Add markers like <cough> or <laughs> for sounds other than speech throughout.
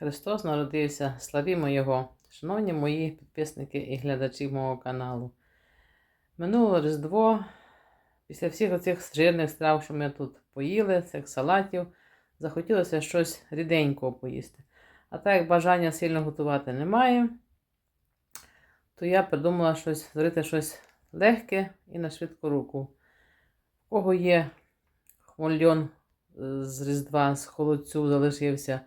Христос народився, славімо Його, шановні мої підписники і глядачі мого каналу. Минуло Різдво, після всіх оцих жирних страв, що ми тут поїли, цих салатів, захотілося щось ріденького поїсти. А так як бажання сильно готувати немає, то я придумала щось, зробити щось легке і на швидку руку. У кого є хмельон е, з Різдва, з холодцю залишився,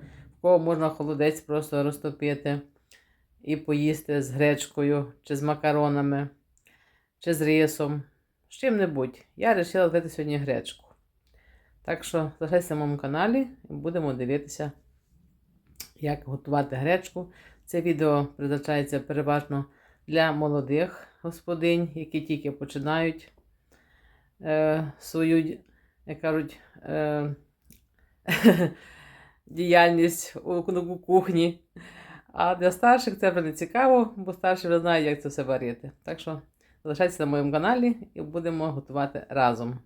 кого можна холодець просто розтопити і поїсти з гречкою, чи з макаронами, чи з рисом, з чим-небудь. Я вирішила зробити сьогодні гречку. Так що залишайтеся на моєму каналі і будемо дивитися, як готувати гречку. Це відео призначається переважно для молодих господинь, які тільки починають е, свою, як кажуть, е, <laughs> діяльність у, кухні. А для старших це вже не цікаво, бо старші вже знають, як це все варити. Так що залишайтеся на моєму каналі і будемо готувати разом.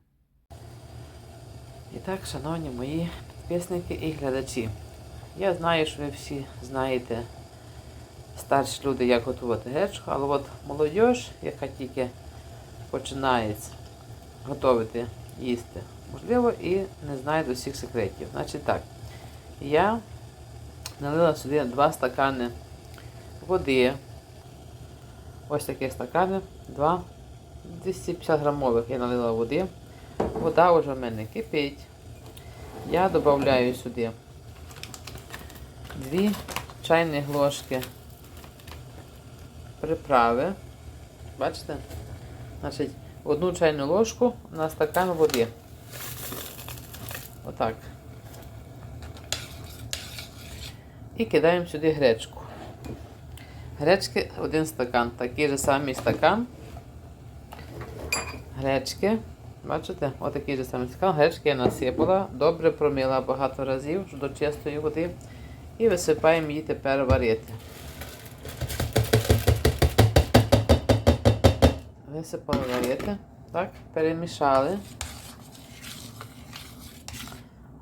І так, шановні мої підписники і глядачі, я знаю, що ви всі знаєте, старші люди, як готувати гречку, але от молодь, яка тільки починає готувати їсти, можливо, і не знає до всіх секретів. Значить так, я налила сюди 2 стакани води. Ось такі стакани, 2 250 грамових я налила води. Вода вже в мене кипить. Я додаю сюди 2 чайні ложки приправи. Бачите? Значить, одну чайну ложку на стакан води. Отак. І кидаємо сюди гречку. Гречки один стакан. Такий же самий стакан. Гречки. Бачите? Отакий же самий стакан. Гречки я насипала. Добре промила багато разів до чистої води. І висипаємо її тепер варити. Висипали варити. Так, перемішали.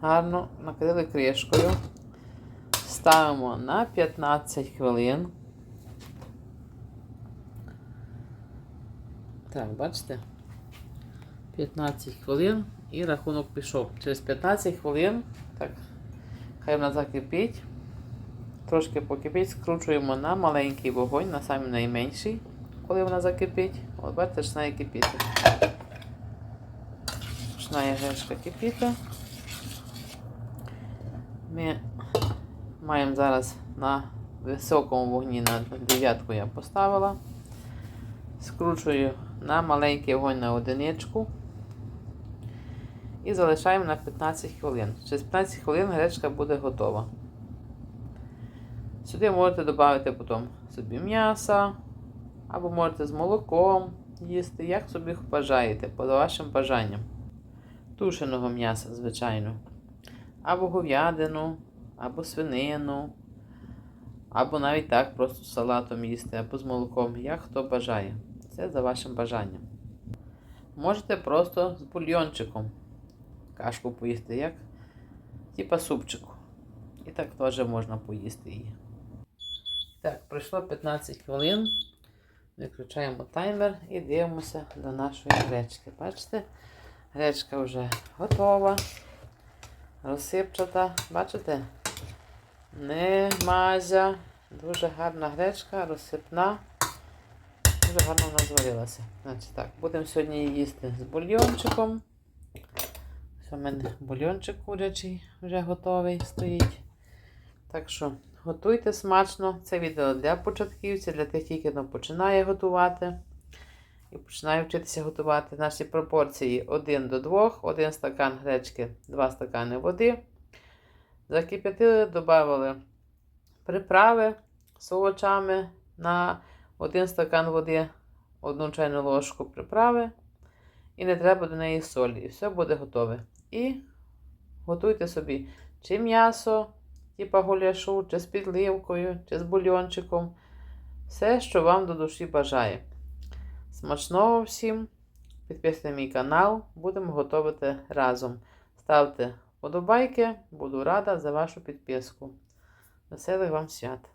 Гарно накрили кришкою. Ставимо на 15 хвилин. Так, бачите? 15 хвилин і рахунок пішов. Через 15 хвилин, так, хай вона закипить. Трошки покипить, скручуємо на маленький вогонь, на самий найменший, коли вона закипить. От бачите, починає кипіти. Починає гречка кипіти. Ми маємо зараз на високому вогні на дев'ятку я поставила. Скручую на маленький вогонь на одиничку. І залишаємо на 15 хвилин. Через 15 хвилин гречка буде готова. Сюди можете додати потім собі м'яса, або можете з молоком їсти, як собі бажаєте, по вашим бажанням. Тушеного м'яса, звичайно. Або говядину, або свинину, або навіть так просто з салатом їсти, або з молоком, як хто бажає. Це за вашим бажанням. Можете просто з бульйончиком кашку поїсти, як типа супчику. І так теж можна поїсти її. Так, пройшло 15 хвилин. Виключаємо таймер і дивимося до нашої гречки. Бачите? Гречка вже готова, розсипчата. Бачите? Не мазя. Дуже гарна гречка, розсипна. Дуже гарно вона зварилася. Значить так, будемо сьогодні її їсти з бульйончиком. Ось у мене бульйончик курячий вже готовий стоїть. Так що готуйте смачно. Це відео для початківців, для тих, хто тільки починає готувати. І починає вчитися готувати наші пропорції 1 до 2, 1 стакан гречки, 2 стакани води. Закип'ятили, додали приправи з овочами на 1 стакан води, 1 чайну ложку приправи. І не треба до неї солі. І все буде готове. І готуйте собі чи м'ясо, типа гуляшу, чи з підливкою, чи з бульйончиком. Все, що вам до душі бажає. Смачного всім! Підписуйте мій канал, будемо готувати разом. Ставте вподобайки, буду рада за вашу підписку. Веселих вам свят!